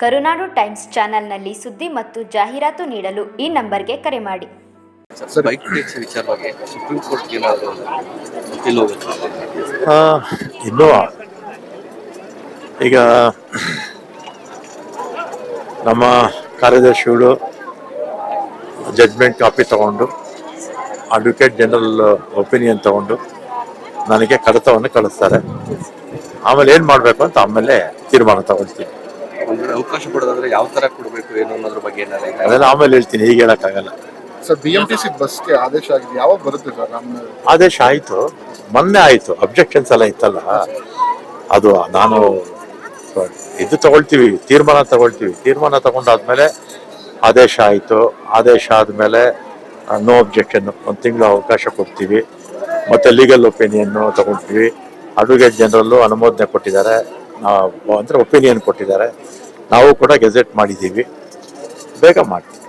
ಕರುನಾಡು times ಚಾನೆಲ್ನಲ್ಲಿ ಸುದ್ದಿ ಮತ್ತು ಜಾಹೀರಾತು ನೀಡಲು ಈ ನಂಬರ್ಗೆ ಕರೆ ಮಾಡಿ. ಸರ್ ಬೈಕ್ ಟ್ಯಾಕ್ಸಿ ವಿಚಾರವಾಗಿ ಸುಪ್ರೀಂ ಕೋರ್ಟ್ ಏನಾದರೂ ವಕೀಲ ಆ, ಇನ್ನೂ ಈಗ ನಮ್ಮ ಕಾರ್ಯದರ್ಶಿಗಳು ಜಡ್ಜ್ಮೆಂಟ್ ಕಾಪಿ ತಗೊಂಡು ಅಡ್ವೊಕೇಟ್ ಜನರಲ್ ಒಪಿನಿಯನ್ ತಗೊಂಡು ನನಗೆ ಕಡತವನ್ನು ಕಳಿಸ್ತಾರೆ. ಆಮೇಲೆ ಏನು ಮಾಡಬೇಕು ಅಂತ ಆಮೇಲೆ ತೀರ್ಮಾನ ತಗೊಳ್ತೀನಿ. ಒಂದು ವೇಳೆ ಅವಕಾಶ ಕೊಡೋದಾದ್ರೆ ಯಾವ ತರ ಕೊಡಬೇಕು ಏನು ಅನ್ನೋದ್ರ ಬಗ್ಗೆ ಏನಾದ್ರು ಇದೆ? ಅದೆಲ್ಲ ಆಮೇಲೆ ಹೇಳ್ತೀನಿ ಈಗ ಹೇಳೋಕ್ಕಾಗಲ್ಲ. Sir B M T C ಬಸ್ಗೆ ಆದೇಶ ಆಗಿದೆ ಯಾವಾಗ ಬರುತ್ತೆ ಸರ್ ನಮ್ಮ ಆದೇಶ ಆಯಿತು ಮೊನ್ನೆ ಆಯಿತು ಅಬ್ಜೆಕ್ಷನ್ಸ್ ಎಲ್ಲ ಇತ್ತಲ್ಲ? ಅದು ನಾನು ಇದು ತಗೊಳ್ತೀವಿ ತೀರ್ಮಾನ ತಗೊಳ್ತೀವಿ. ತೀರ್ಮಾನ ತಗೊಂಡಾದ್ಮೇಲೆ ಆದೇಶ ಆಯಿತು. ಆದೇಶ ಆದಮೇಲೆ ನೋ ಅಬ್ಜೆಕ್ಷನ್ ಒಂದು ತಿಂಗಳು ಅವಕಾಶ ಕೊಡ್ತೀವಿ. ಮತ್ತು ಲೀಗಲ್ ಒಪಿನಿಯನ್ನು ತಗೊಳ್ತೀವಿ ಅಡ್ವೊಕೇಟ್ ಜನರಲ್ಲು ಅನುಮೋದನೆ ಕೊಟ್ಟಿದ್ದಾರೆ. ಅಂದರೆ ಒಪಿನಿಯನ್ ಕೊಟ್ಟಿದ್ದಾರೆ. ನಾವು ಕೂಡ ಗೆಜೆಟ್ ಮಾಡಿದ್ದೀವಿ. ಬೇಗ ಮಾಡ್ತೀವಿ.